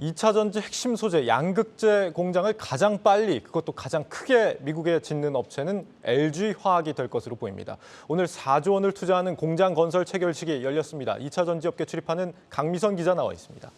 2차 전지 핵심 소재 양극재 공장을 가장 빨리 그것도 가장 크게 미국에 짓는 업체는 LG 화학이 될 것으로 보입니다. 오늘 4조 원을 투자하는 공장 건설 체결식이 열렸습니다. 2차 전지 업계 출입하는 강미선 기자 나와 있습니다.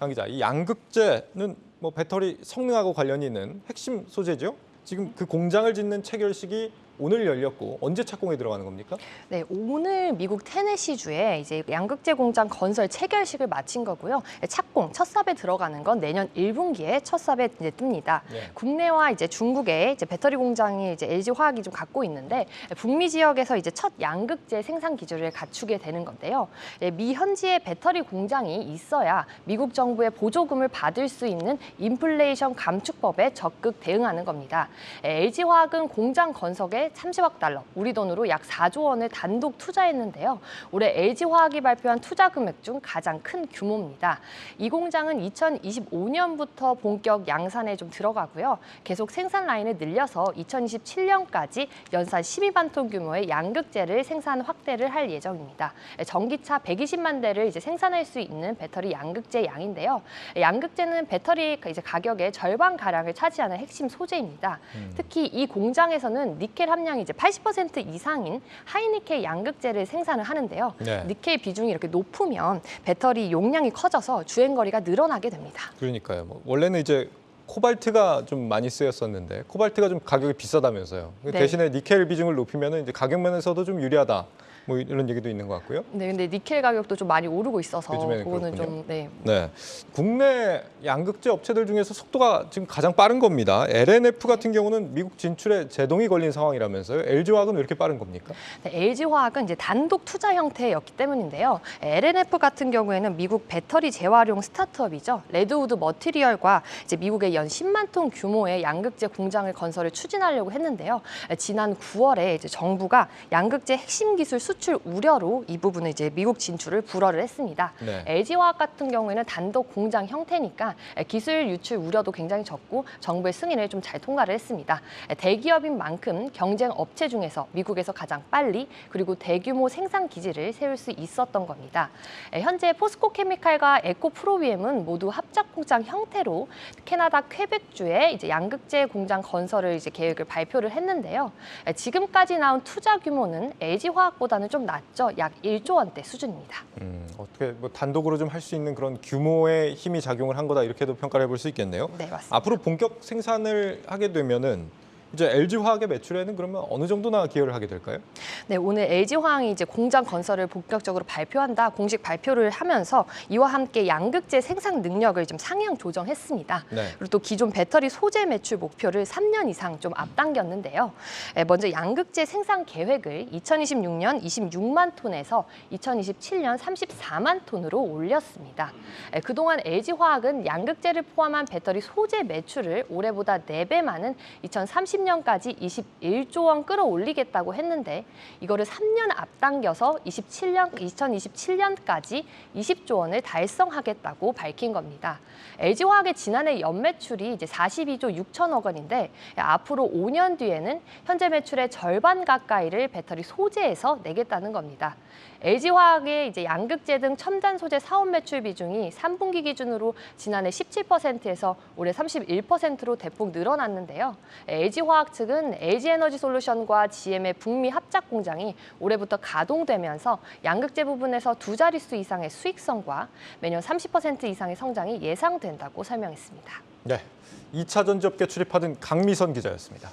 강 기자, 이 양극재는 뭐 배터리 성능하고 관련이 있는 핵심 소재죠. 지금 그 공장을 짓는 체결식이 오늘 열렸고 언제 착공에 들어가는 겁니까? 네, 오늘 미국 테네시주에 이제 양극재 공장 건설 체결식을 마친 거고요. 착공 첫 삽에 들어가는 건 내년 1분기에 첫 삽에 이제 뜹니다. 네. 국내와 이제 중국에 이제 배터리 공장이 이제 LG 화학이 좀 갖고 있는데 북미 지역에서 이제 첫 양극재 생산 기술을 갖추게 되는 건데요. 예, 미 현지에 배터리 공장이 있어야 미국 정부의 보조금을 받을 수 있는 인플레이션 감축법에 적극 대응하는 겁니다. LG 화학은 공장 건설에 30억 달러, 우리 돈으로 약 4조 원을 단독 투자했는데요. 올해 LG 화학이 발표한 투자 금액 중 가장 큰 규모입니다. 이 공장은 2025년부터 본격 양산에 좀 들어가고요. 계속 생산 라인을 늘려서 2027년까지 연산 12만 톤 규모의 양극재를 생산 확대를 할 예정입니다. 전기차 120만 대를 이제 생산할 수 있는 배터리 양극재 양인데요. 양극재는 배터리 이제 가격의 절반 가량을 차지하는 핵심 소재입니다. 특히 이 공장에서는 니켈 함량이 이제 80% 이상인 하이니켈 양극재를 생산을 하는데요. 네. 니켈 비중이 이렇게 높으면 배터리 용량이 커져서 주행 거리가 늘어나게 됩니다. 그러니까요. 뭐 원래는 이제 코발트가 좀 많이 쓰였었는데 코발트가 좀 가격이 비싸다면서요. 네. 대신에 니켈 비중을 높이면 이제 가격 면에서도 좀 유리하다. 뭐 이런 얘기도 있는 것 같고요. 네, 근데 니켈 가격도 좀 많이 오르고 있어서 그거는 그렇군요. 좀 네, 네. 국내 양극재 업체들 중에서 속도가 지금 가장 빠른 겁니다. LNF 같은 경우는 미국 진출에 제동이 걸린 상황이라면서요. LG화학은 왜 이렇게 빠른 겁니까? 네, LG화학은 이제 단독 투자 형태였기 때문인데요. LNF 같은 경우에는 미국 배터리 재활용 스타트업이죠. 레드우드 머티리얼과 이제 미국의 연 10만 톤 규모의 양극재 공장을 건설을 추진하려고 했는데요. 지난 9월에 이제 정부가 양극재 핵심 기술 수출 우려로 이 부분을 이제 미국 진출을 불허를 했습니다. 네. LG화학 같은 경우에는 단독 공장 형태니까 기술 유출 우려도 굉장히 적고 정부의 승인을 좀 잘 통과를 했습니다. 대기업인 만큼 경쟁 업체 중에서 미국에서 가장 빨리 그리고 대규모 생산 기지를 세울 수 있었던 겁니다. 현재 포스코 케미칼과 에코 프로비엠은 모두 합작 공장 형태로 캐나다 퀘벡주에 이제 양극재 공장 건설을 이제 계획을 발표를 했는데요. 지금까지 나온 투자 규모는 LG 화학보다는 좀 낮죠. 약 1조 원대 수준입니다. 음, 어떻게 뭐 단독으로 좀 할 수 있는 그런 규모의 힘이 작용을 한 거다 이렇게도 평가를 해볼 수 있겠네요. 네, 맞습니다. 앞으로 본격 생산을 하게 되면은 이제 LG화학의 매출에는 그러면 어느 정도나 기여를 하게 될까요? 네, 오늘 LG화학이 이제 공장 건설을 본격적으로 발표한다 공식 발표를 하면서 이와 함께 양극재 생산 능력을 좀 상향 조정했습니다. 네. 그리고 또 기존 배터리 소재 매출 목표를 3년 이상 좀 앞당겼는데요. 에, 먼저 양극재 생산 계획을 2026년 26만 톤에서 2027년 34만 톤으로 올렸습니다. 에, 그동안 LG화학은 양극재를 포함한 배터리 소재 매출을 올해보다 4배 많은 2030년 까지 21조 원 끌어올리겠다고 했는데 이거를 3년 앞당겨서 27년 2027년까지 20조 원을 달성하겠다고 밝힌 겁니다. LG화학의 지난해 연매출이 이제 42조 6천억 원인데 앞으로 5년 뒤에는 현재 매출의 절반 가까이를 배터리 소재에서 내겠다는 겁니다. LG화학의 이제 양극재 등 첨단 소재 사업 매출 비중이 3분기 기준으로 지난해 17%에서 올해 31%로 대폭 늘어났는데요. LG 화학 측은 LG에너지 솔루션과 GM의 북미 합작 공장이 올해부터 가동되면서 양극재 부분에서 두 자릿수 이상의 수익성과 매년 30% 이상의 성장이 예상된다고 설명했습니다. 네. 2차 전지업계 출입하던 강미선 기자였습니다.